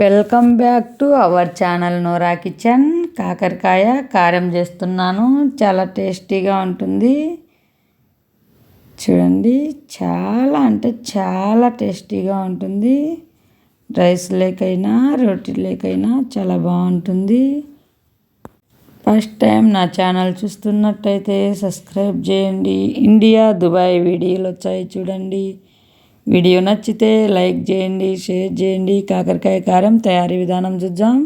Welcome back to our channel Nora kitchen కాకరకాయ కారం చేస్తున్నాను. చాలా టేస్టీగా ఉంటుంది. చూడండి చాలా అంటే చాలా టేస్టీగా ఉంటుంది. రైస్ లేకైనా రొట్టి లేకైనా చాలా బాగుంటుంది. ఫస్ట్ టైం నా ఛానల్ చూస్తున్నట్టయితే సబ్స్క్రైబ్ చేయండి. ఇండియా దుబాయ్ వీడియోలు వచ్చాయి చూడండి. వీడియో నచ్చితే లైక్ చేయండి షేర్ చేయండి. కాకరకాయ కారం తయారీ విధానం చూద్దాం.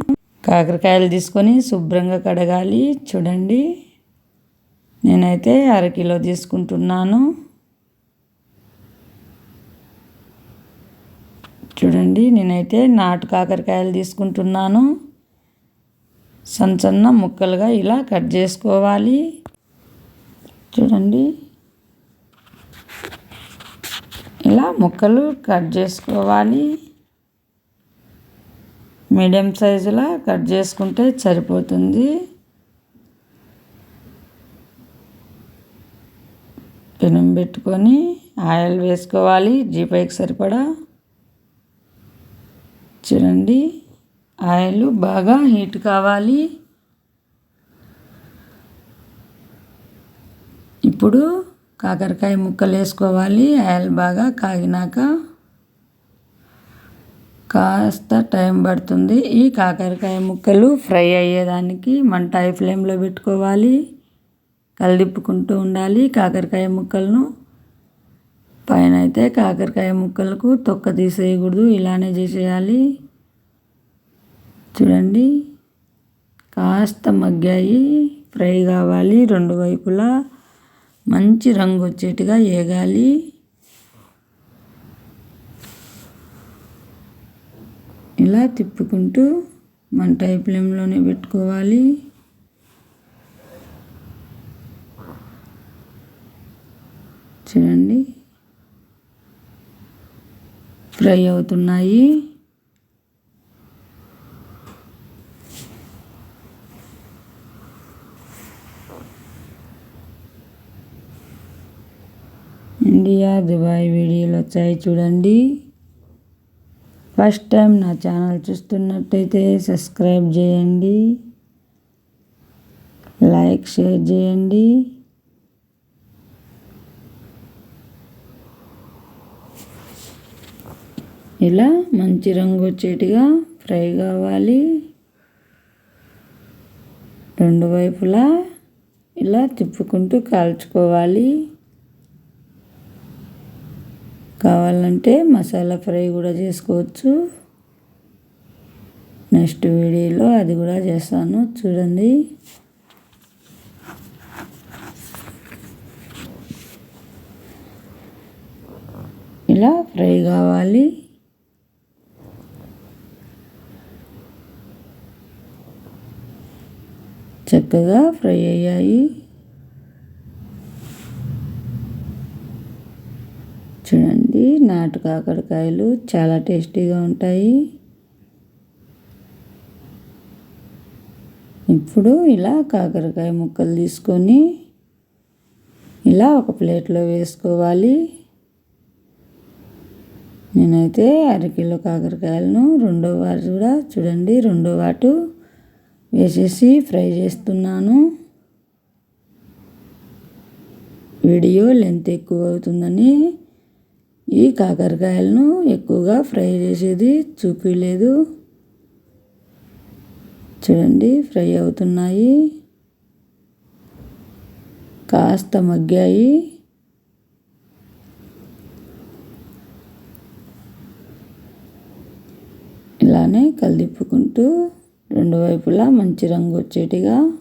కాకరకాయలు తీసుకొని శుభ్రంగా కడగాలి. చూడండి. నేనైతే అరకిలో తీసుకుంటున్నాను. చూడండి. నేనైతే నాటు కాకరకాయలు తీసుకుంటున్నాను. సన్న సన్న ముక్కలుగా ఇలా కట్ చేసుకోవాలి. చూడండి. ఇలా ముక్కలు కట్ చేసుకోవాలి. మీడియం సైజులా కట్ చేసుకుంటే సరిపోతుంది. పెనం పెట్టుకొని ఆయిల్ వేసుకోవాలి. జీపైకి సరిపడా. చూడండి ఆయిల్ బాగా హీట్ కావాలి. ఇప్పుడు కాకరకాయ ముక్కలు వేసుకోవాలి ఆయిల్ బాగా కాగినాక కాస్త టైం పడుతుంది. ఈ కాకరకాయ ముక్కలు ఫ్రై అయ్యేదానికి మంట హై ఫ్లేమ్లో పెట్టుకోవాలి. కలిదిప్పుకుంటూ ఉండాలి కాకరకాయ ముక్కలను. పైన అయితే కాకరకాయ ముక్కలకు తొక్క తీసేయకూడదు. ఇలానే చేసేయాలి. చూడండి. కాస్త మగ్గాయి. ఫ్రై కావాలి రెండు వైపులా. మంచి రంగు వచ్చేట్టుగా వేగాలి ఇలా తిప్పుకుంటూ మంట ఫ్లేమ్లోనే పెట్టుకోవాలి. చూడండి. ఫ్రై అవుతున్నాయి ఇండియా దుబాయ్ వీడియోలు వచ్చాయి చూడండి. ఫస్ట్ టైం నా ఛానల్ చూస్తున్నట్టయితే సబ్స్క్రైబ్ చేయండి. లైక్ షేర్ చేయండి. ఇలా మంచి రంగు వచ్చేట్టుగా ఫ్రై కావాలి. రెండు వైపులా ఇలా తిప్పుకుంటూ కాల్చుకోవాలి. కావాలంటే మసాలా ఫ్రై కూడా చేసుకోవచ్చు. నెక్స్ట్ వీడియోలో అది కూడా చేస్తాను. చూడండి. ఇలా ఫ్రై కావాలి. చక్కగా ఫ్రై అయ్యాయి. చూడండి నాటు కాకరకాయలు చాలా టేస్టీగా ఉంటాయి. ఇప్పుడు ఇలా కాకరకాయ ముక్కలు తీసుకొని ఇలా ఒక ప్లేట్లో వేసుకోవాలి. నేనైతే అరకిలో కాకరకాయలను రెండో వాటి కూడా చూడండి రెండో వాటు వేసేసి ఫ్రై చేస్తున్నాను. వీడియో లెంత్ ఎక్కువ అవుతుందని ఈ కాకరకాయలను ఎక్కువగా ఫ్రై చేసేది చూపించలేదు చూడండి ఫ్రై అవుతున్నాయి. కాస్త మగ్గాయి. ఇలానే కలిదిప్పుకుంటూ రెండు వైపులా మంచి రంగు వచ్చేటిగా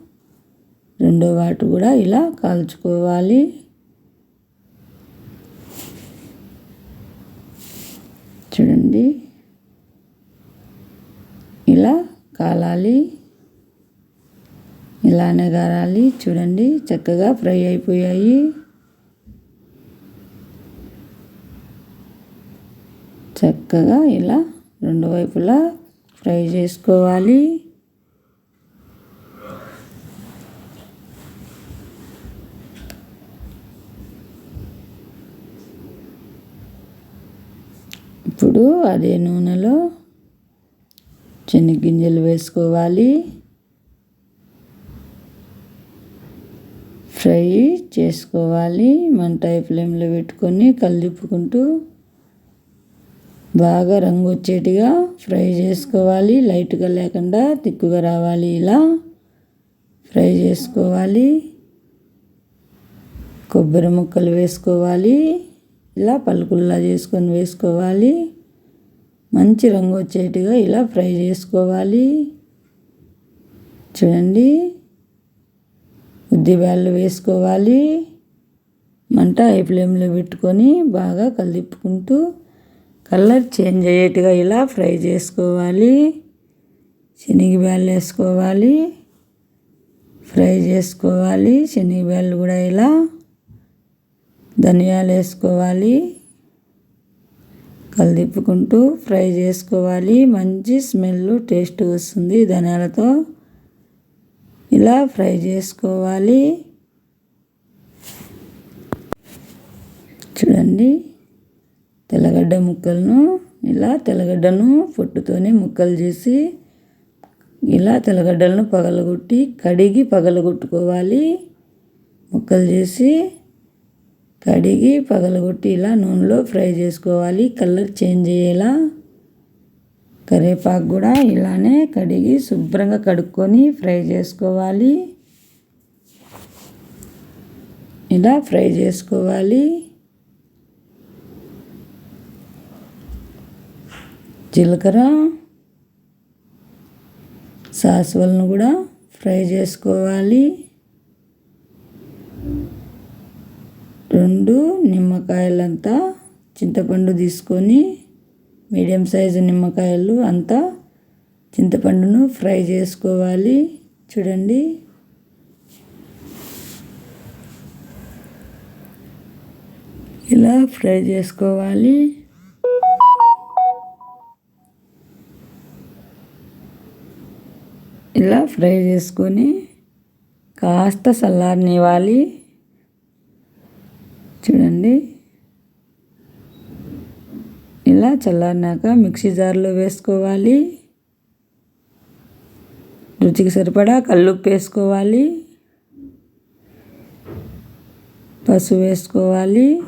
రెండో వాటి కూడా ఇలా కాల్చుకోవాలి. చూడండి. ఇలా కాలాలి. ఇలానే గారాలి చూడండి చక్కగా ఫ్రై అయిపోయాయి. చక్కగా ఇలా రెండు వైపులా ఫ్రై చేసుకోవాలి. ఇప్పుడు అదే నూనెలో శనగ్గింజలు వేసుకోవాలి. ఫ్రై చేసుకోవాలి. మంట ఫ్లేమ్లో పెట్టుకొని కలిపుకుంటూ బాగా రంగు వచ్చేటిగా ఫ్రై చేసుకోవాలి. లైట్గా లేకుండా తిక్కుగా రావాలి ఇలా. ఫ్రై చేసుకోవాలి. కొబ్బరి ముక్కలు వేసుకోవాలి. ఇలా పలుకుల్లా చేసుకొని వేసుకోవాలి. మంచి రంగు వచ్చేట్టుగా ఇలా ఫ్రై చేసుకోవాలి. చూడండి. ఉద్దిబ్యాళ్ళు వేసుకోవాలి. మంట హై ఫ్లేమ్లో పెట్టుకొని బాగా కలిపుకుంటూ కలర్ చేంజ్ అయ్యేట్టుగా ఇలా ఫ్రై చేసుకోవాలి. శనగబ్యాళ్ళు వేసుకోవాలి. ఫ్రై చేసుకోవాలి. శనగబ్యాళ్ళు కూడా ఇలా ధనియాలు వేసుకోవాలి. కలిదిప్పుకుంటూ ఫ్రై చేసుకోవాలి. మంచి స్మెల్ టేస్ట్ వస్తుంది ధనియాలతో. ఇలా ఫ్రై చేసుకోవాలి. చూడండి తెల్లగడ్డ ముక్కలను ఇలా తెల్లగడ్డను పొట్టుతోనే ముక్కలు చేసి ఇలా తెల్లగడ్డలను పగలగొట్టి కడిగి పగలగొట్టుకోవాలి. ముక్కలు చేసి కడిగి పగలగొట్టి ఇలా నూనెలో ఫ్రై చేసుకోవాలి. కలర్ చేంజ్ అయ్యేలా కరివేపాకు కూడా ఇలానే కడిగి శుభ్రంగా కడుక్కొని ఫ్రై చేసుకోవాలి. ఇలా ఫ్రై చేసుకోవాలి. జీలకర్ర సాసువలను కూడా ఫ్రై చేసుకోవాలి. రెండు నిమ్మకాయలంతా చింతపండు తీసుకొని మీడియం సైజు నిమ్మకాయలు అంతా చింతపండును ఫ్రై చేసుకోవాలి. చూడండి. ఇలా ఫ్రై చేసుకోవాలి. ఇలా ఫ్రై చేసుకొని కాస్త చల్లారనివ్వాలి చూడండి. ఇలా చల్లారినాక మిక్సీ జార్లో వేసుకోవాలి. రుచికి సరిపడా కల్లుప్పు వేసుకోవాలి. పసుపు వేసుకోవాలి.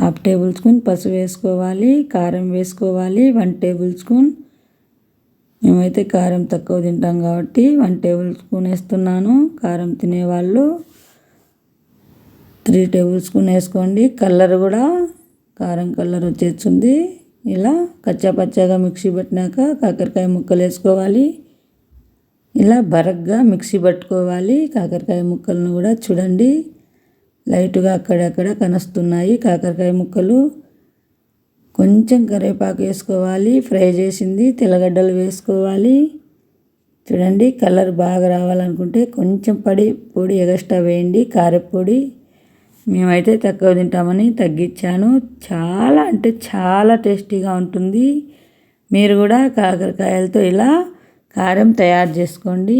హాఫ్ టేబుల్ స్పూన్ పసుపు వేసుకోవాలి. కారం వేసుకోవాలి. One tablespoon. మేమైతే కారం తక్కువ తింటాం కాబట్టి వన్ టేబుల్ స్పూన్ వేస్తున్నాను. కారం తినేవాళ్ళు త్రీ టేబుల్ స్పూన్ వేసుకోండి. కలర్ కూడా కారం కలర్ వచ్చేస్తుంది. ఇలా కచ్చా పచ్చాగా మిక్సీ పట్టినాక కాకరకాయ ముక్కలు వేసుకోవాలి. ఇలా బరగ్గా మిక్సీ పట్టుకోవాలి. కాకరకాయ ముక్కలను కూడా చూడండి. లైట్గా అక్కడక్కడ కనస్తున్నాయి కాకరకాయ ముక్కలు. కొంచెం కరివేపాకు వేసుకోవాలి. ఫ్రై చేసింది తెల్లగడ్డలు వేసుకోవాలి. చూడండి కలర్ బాగా రావాలనుకుంటే కొంచెం పడి పొడి ఎగస్ట్రా వేయండి. కారపొడి మేమైతే తక్కువ తింటామని తగ్గించాను. చాలా అంటే చాలా టేస్టీగా ఉంటుంది. మీరు కూడా కాకరకాయలతో ఇలా కారం తయారు చేసుకోండి.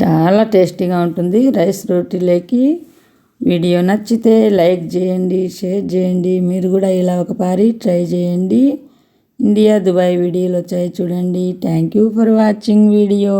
చాలా టేస్టీగా ఉంటుంది రైస్ రోటీలోకి. వీడియో నచ్చితే లైక్ చేయండి షేర్ చేయండి. మీరు కూడా ఇలా ఒకసారి ట్రై చేయండి. ఇండియా దుబాయ్ వీడియోలు వచ్చాయి చూడండి. Thank you for watching video.